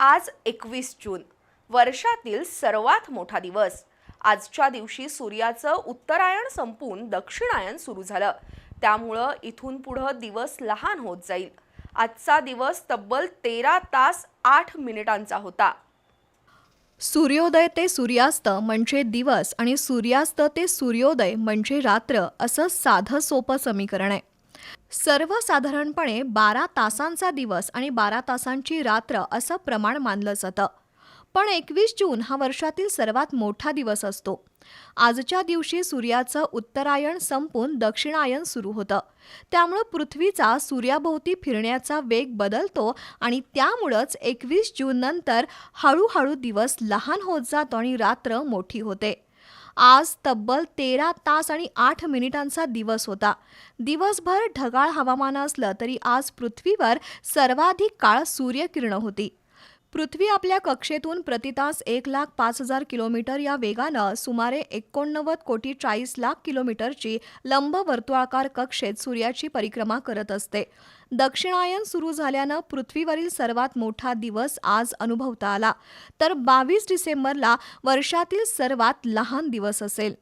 आज एकवीस जून. वर्षातील सर्वात मोठा दिवस. आजच्या दिवशी सूर्याचं उत्तरायण संपून दक्षिणायन सुरू झालं. त्यामुळं इथून पुढं दिवस लहान होत जाईल. आजचा दिवस तब्बल तेरा तास आठ मिनिटांचा होता. सूर्योदय ते सूर्यास्त म्हणजे दिवस आणि सूर्यास्त ते सूर्योदय म्हणजे रात्र असं साधं सोपं समीकरण आहे. सर्वसाधारणपणे बारा तासांचा दिवस आणि बारा तासांची रात्र असं प्रमाण मानलं जातं. पण एकवीस जून हा वर्षातील सर्वात मोठा दिवस असतो. आजच्या दिवशी सूर्याचं उत्तरायण संपून दक्षिणायन सुरू होतं. त्यामुळं पृथ्वीचा सूर्याभोवती फिरण्याचा वेग बदलतो आणि त्यामुळंच एकवीस जून नंतर हळूहळू दिवस लहान होत जातो आणि रात्र मोठी होते. आज तब्बल तेरा तास आणि आठ मिनिटांचा दिवस होता. दिवसभर ढगाळ हवामान असलं तरी आज पृथ्वीवर सर्वाधिक काळ सूर्यकिरणं होती. पृथ्वी आपल्या कक्षेतून प्रतितास एक लाख पाच हजार किलोमीटर या वेगानं सुमारे एकोणनव्वद कोटी चाळीस लाख किलोमीटरची लंब वर्तुळाकार कक्षेत सूर्याची परिक्रमा करत असते. दक्षिणायन सुरू झाल्यानं पृथ्वीवरील सर्वात मोठा दिवस आज अनुभवता आला. तर बावीस डिसेंबरला वर्षातील सर्वात लहान दिवस असेल.